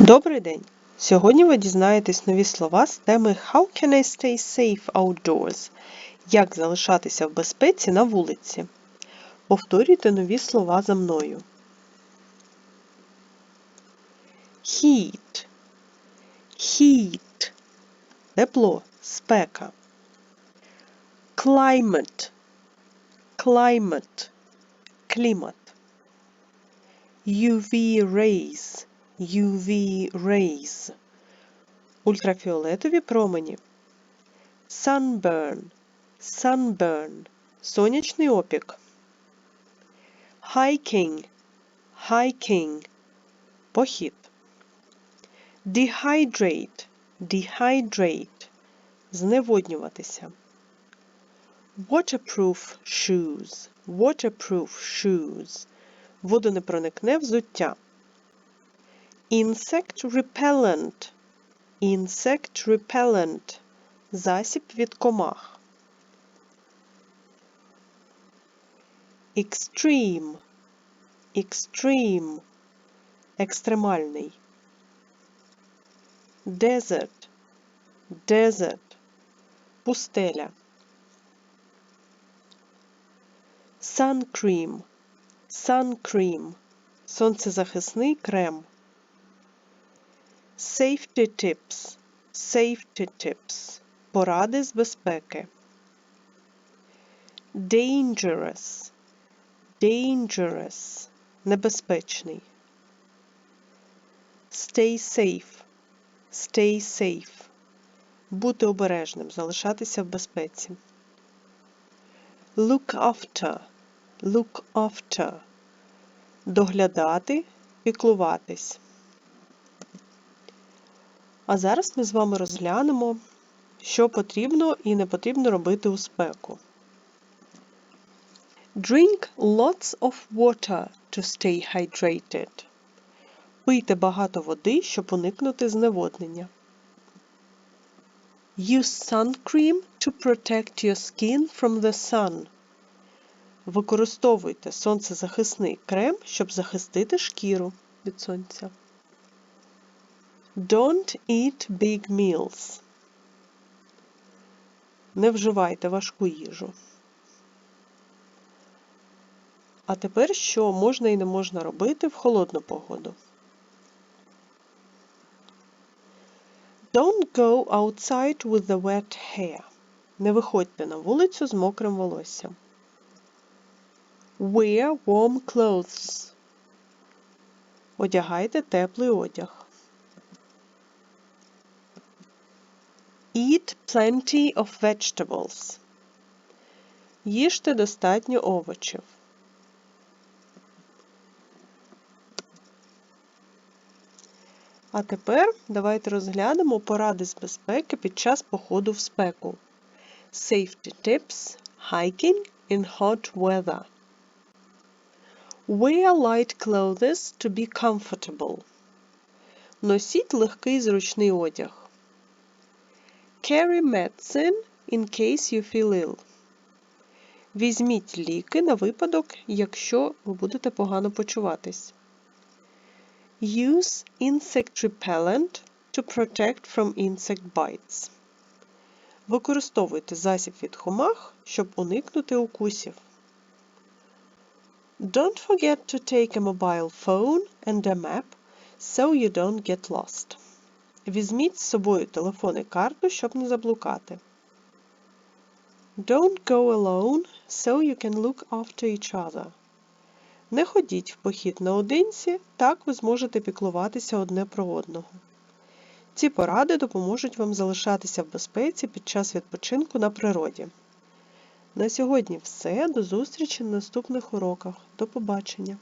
Добрий день! Сьогодні ви дізнаєтесь нові слова з теми How can I stay safe outdoors? Як залишатися в безпеці на вулиці? Повторюйте нові слова за мною. Heat. Heat. Тепло, спека. Climate. Climate. Клімат. UV rays. UV rays. Ультрафіолетові промені. Sunburn. Sunburn. Сонячний опік. Hiking. Hiking. Похід. Dehydrate. Dehydrate. Зневоднюватися. Waterproof shoes. Waterproof shoes. Водонепроникне взуття. Insect repellent. Insect repellent. Засіб від комах. Extreme. Extreme. Екстремальний. Desert. Desert. Пустеля. Sun cream. Sun cream. Сонцезахисний крем. Safety tips. Safety tips. Поради з безпеки. Dangerous. Dangerous. Небезпечний. Stay safe. Stay safe. Бути обережним, залишатися в безпеці. Look after. Look after. Доглядати, піклуватись. А зараз ми з вами розглянемо, що потрібно і не потрібно робити у спеку. Drink lots of water to stay hydrated. Пийте багато води, щоб уникнути зневоднення. Use sun to protect your skin from the sun. Використовуйте сонцезахисний крем, щоб захистити шкіру від сонця. Don't eat big meals. Не вживайте важку їжу. А тепер що можна і не можна робити в холодну погоду? Don't go outside with the wet hair. Не виходьте на вулицю з мокрим волоссям. Wear warm clothes. Одягайте теплий одяг. Eat plenty of vegetables. Їжте достатньо овочів. А тепер давайте розглянемо поради з безпеки під час походу в спеку. Safety tips hiking in hot weather. Wear light clothes to be comfortable. Носіть легкий зручний одяг. Carry medicine in case you feel ill. Візьміть ліки на випадок, якщо ви будете погано почуватись. Use insect repellent to protect from insect bites. Використовуйте засіб від комах, щоб уникнути укусів. Don't forget to take a mobile phone and a map so you don't get lost. Візьміть з собою телефон і карту, щоб не заблукати. Don't go alone so you can look after each other. Не ходіть в похід наодинці, так ви зможете піклуватися одне про одного. Ці поради допоможуть вам залишатися в безпеці під час відпочинку на природі. На сьогодні все. До зустрічі на наступних уроках. До побачення!